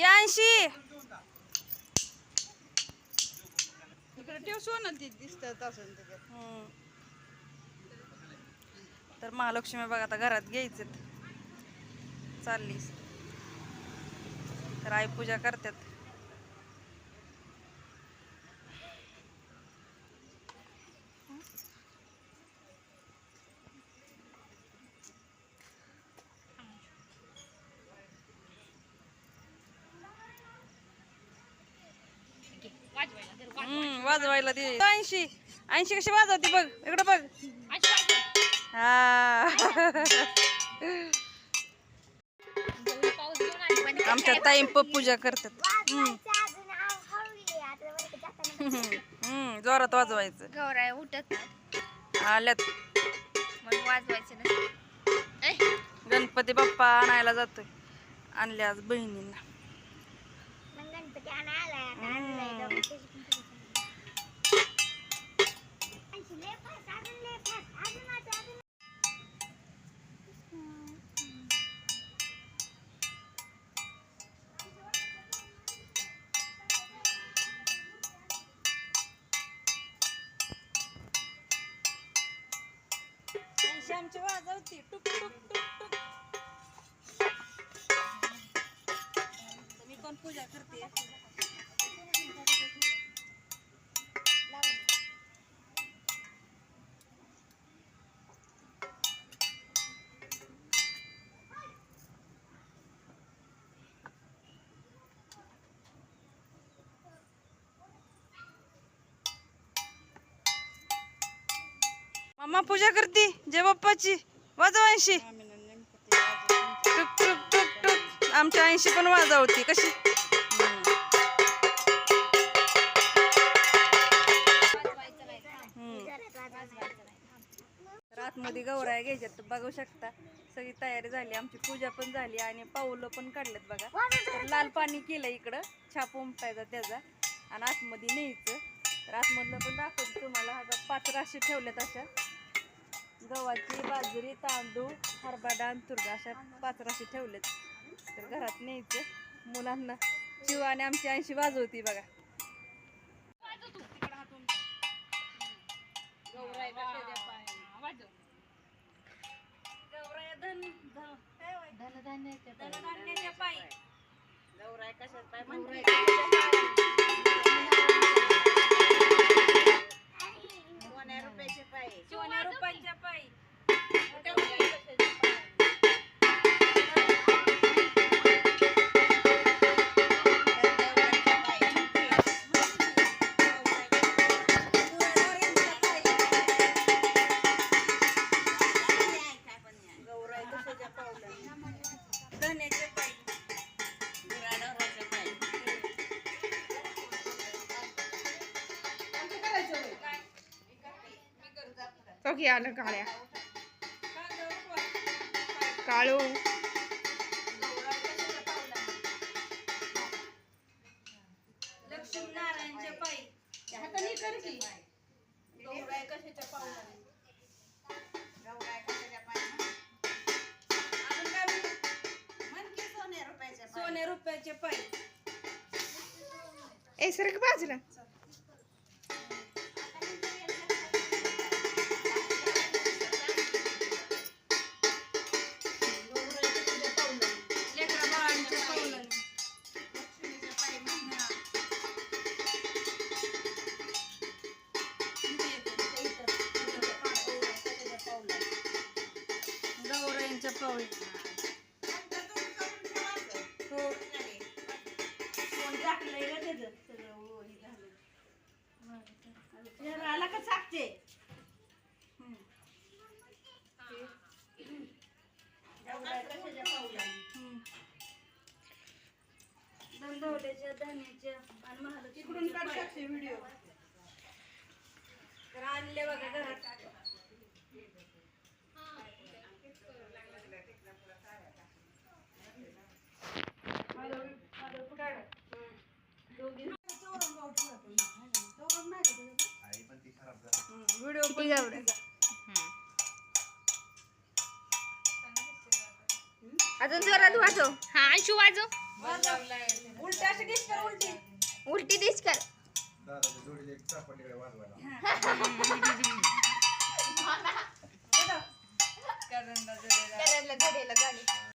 ऐंशी इकडे ठेव सोनं ते दिसत असं त्याच्यात हम्म. तर महालक्ष्मी बघा आता घरात घ्यायचे चाललीस. तर आई पूजा करतात. वाजवायला दे. ऐंशी. ऐंशी कशी वाजवती बघ. इकडं बघ. हा. आमच्या ताईम पूजा करतात. जोरात वाजवायचं. गौराय उठत नाही. आल्यात. म्हणून वाजवायचं ना गणपती बाप्पा आणायला जातोय. आणले आज बहिणींना हम्म. ऐंशी आमची वाजवती. टुक टुक टुक टुक. मी पण पूजा करते. अम्मा पूजा करते जय बाप्पाची. वाजव ऐंशी. टुक टुक टुक टुक. आमच्या ऐंशी पण वाजवती. कशी? आतमध्ये गौराया घ्यायच्यात तर बघू शकता. सगळी तयारी झाली आमची पूजा पण झाली आणि पाऊलं पण काढलेत बघा. तर लाल पाणी केलं इकडं छाप उमटायचा त्याचा आणि आतमध्ये न्यायचं. तर आतमधलं पण दाखवतो तुम्हाला. पात्र पाच राशी ठेवल्यात अशा. गव्हाची बाजरी तांदूळ हरभरा डाळ तुरडा अशा पाच राशी ठेवलेत. तर घरात न्यायचं. मुलांना शिव आणि आमची ऐंशी वाजवती बघा. गौराया धन धन काय होय? धनधान्याच्या पायी गौराय कशात पाय? चौकी आलं काळ्या. काळू. पायी हाताने कर की गौराय कशाच्या पावला सोने रुपयाचे पायी. ए सर बाजूला. का त्याचं आला का सागते गौराय धान्याच्या आणि महालक्ष्मी इकडून काढ व्हिडिओ. तर आणले बघा घरात. अजून जोरात वाजव. हा अंशू वाजव. उलटी अशी डिश कर उलटी. उलटी डिश कर. दादाच्या जोडीला एक चापट वाजवायला. करण करायला झाली